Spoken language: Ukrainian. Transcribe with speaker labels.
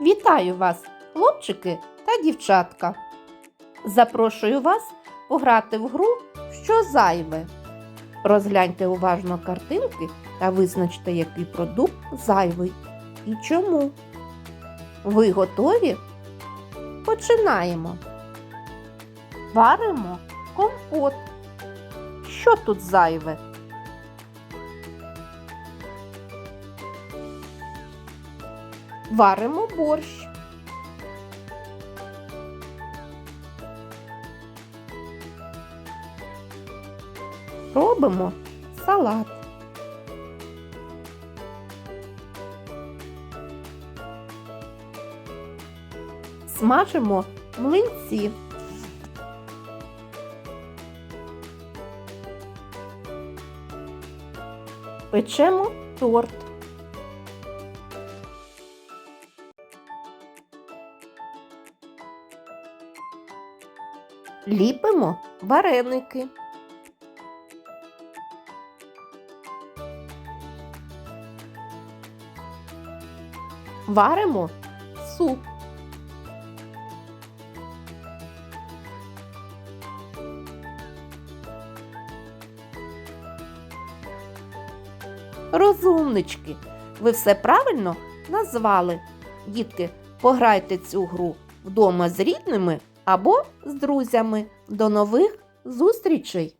Speaker 1: Вітаю вас, хлопчики та дівчатка. Запрошую вас пограти в гру Що зайве. Розгляньте уважно картинки та визначте, який продукт зайвий і чому. Ви готові? Починаємо. Варимо компот. Що тут зайве? Варимо борщ. Робимо салат. Смажимо млинці. Печемо торт. Ліпимо вареники. Варимо суп. Розумнички, ви все правильно назвали. Дітки, пограйте цю гру вдома з рідними або з друзями. До нових зустрічей!